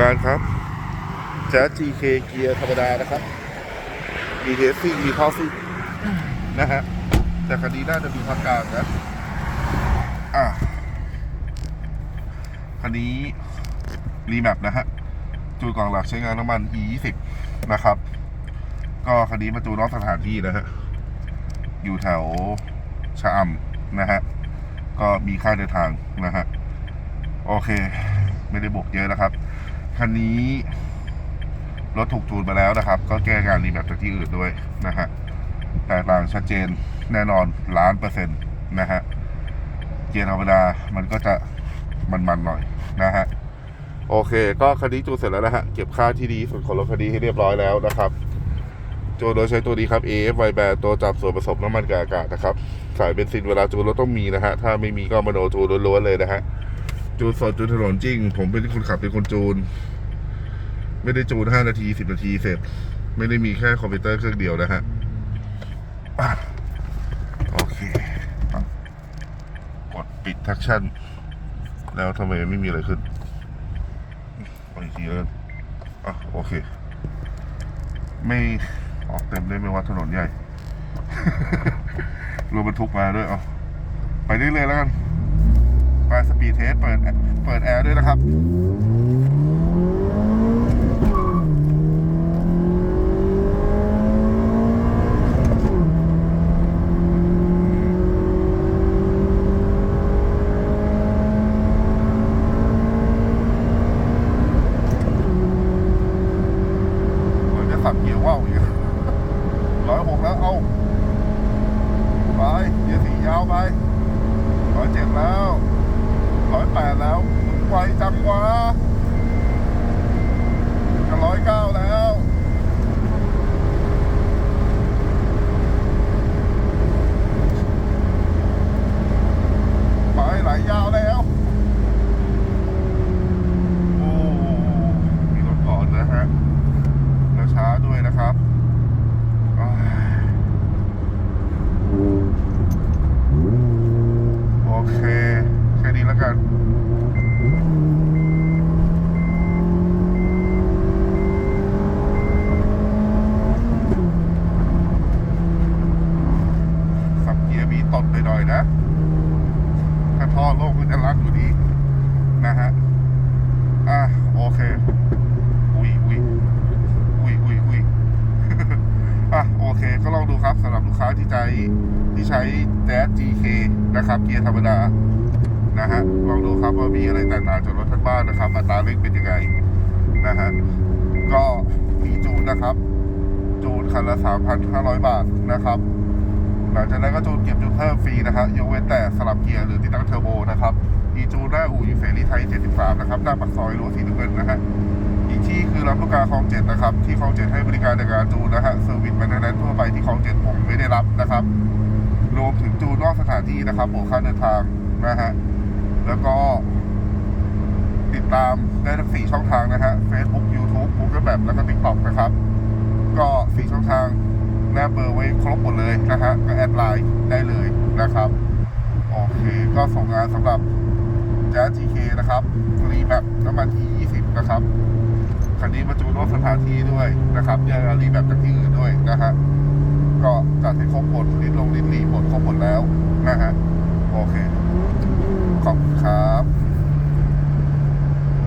งานครับแจ๊ส GK เกียร์ธรรมดานะครับมีเทสซิ่งมีท่อซิ่งนะฮะ แต่คันนี้น่าจะมีพักกลางนะ อะคันนี้รีแมปนะฮะ จูนกล่องหลักใช้งานน้ำมัน E 2 0 นะครับ ก็คันนี้มาจูนนอกสถานที่นะฮะ อยู่แถวชะอำนะฮะ ก็มีค่าเดินทางนะฮะ โอเค ไม่ได้บวกเยอะนะครับ คันนี้รถถูกจูนมาแล้วนะครับ ก็แก้การรีแมปจากที่อื่นด้วยนะฮะแต่ต่างชัดเจนแน่นอนล้านเปอร์เซ็นต์นะฮะเกียร์ธรรมดามันก็จะมันๆหน่อยนะฮะโอเค ก็คันนี้จูนเสร็จแล้วนะฮะ เก็บค่าที่ดีส่วนของรถคันนี้ให้เรียบร้อยแล้วนะครับจูนโดยใช้ตัวนี้ครับ AF y b a n ตัวจับส่วนผสมน้ำมันกับอากาศนะครับ สายเบนซินเวลาจูนรถต้องมีนะฮะ ถ้าไม่มีก็มโนจูนล้วนๆเลยนะฮะ จูนสดจูนถนนจริง ผมเป็นคนขับเป็นคนจูน ไม่ได้จูนห้านาทีสิบนาทีเสร็จ ไม่ได้มีแค่คอมพิวเตอร์เครื่องเดียวนะฮะโอเคกดปิดทักชั่น แล้วทำไมไม่มีอะไรขึ้นอีกทีแล้วอะโอเค ไม่ออกเต็มได้ไหมว่าถนนใหญ่รวมบรรทุกมาด้วยเอาไปเรื่อยๆแล้วกัน ไปสปีดเทสเปิดเปิดแอร์ด้วยนะครับเหมือนจะสับเกียร์ว่าวอีกร้อยหกแล้ว เอาไปเกียร์สี่ยาวไปร้อยเจ็ดแล้ว ร้อยแปดแล้วไวจังวะจะร้อยเก้าแล้ว ไปไหลยาวแล้ว โอ้มีรถก่อนนะฮะ แล้วช้าด้วยนะครับอ้ายโอเค แค่นี้แล้วกัน สับเกียร์มีตดไปหน่ อยนะ ถ้าท่อโลกก็จะรักอยู่ดีนะฮะ อะโอเค อุ้ยอุ้ยอุ้ยอุ้ยอุ้ยอะโอเค ก็ลองดูครับสำหรับลูกค้าที่ใจที่ใช้แจ๊ส GK นะครับ เกียร์ธรรมดา นะฮะ ลองดูครับว่ามีอะไรแตกต่างจากรถท่านบ้านนะครับ อัตราเร่งเป็นยังไง นะฮะ ก็มีจูนนะครับ จูนคันละ 3,500 บาทนะครับ หลังจากนั้นก็จูนเก็บจูนเพิ่มฟรีนะฮะยกเว้นแต่สลับเกียร์หรือติดตั้งเทอร์โบนะครับมีจูนหน้าอู่ยูเสรีไทย 73 นะครับ หน้าปากซอยรั้วสีน้ำเงินนะฮะอีกที่คือลำลูกกาคลองเจ็ดนะครับ ที่คลองเจ็ดให้บริการในการจูนนะฮะเซอร์วิสแมนเทนแนนทั่วไปที่คลองเจ็ดผมไม่ได้รับนะครับ รวมถึงจูนนอกสถานที่นะครับบวกค่าเดินทางนะฮะแล้วก็ติดตามได้ทั้งสี่ช่องทางนะฮะ Facebook YouTube Google Map แล้วก็ TikTok นะครับ ก็สี่ช่องทาง แนบเบอร์ไว้ครบหมดเลยนะฮะก็แอดไลน์ได้เลยนะครับ โอเค ก็ส่งงานสำหรับแจ๊ส GK นะครับรีแมปน้ำมัน E20 นะครับคันนี้มาจูนรถสถานที่ด้วยนะครับยังรีแมปจากที่อื่นด้วยนะฮะก็จัดให้ครบหมดลิ้นลงลิ้นรีหมดครบหมดแล้วนะฮะโอเค ขอบคุณครับ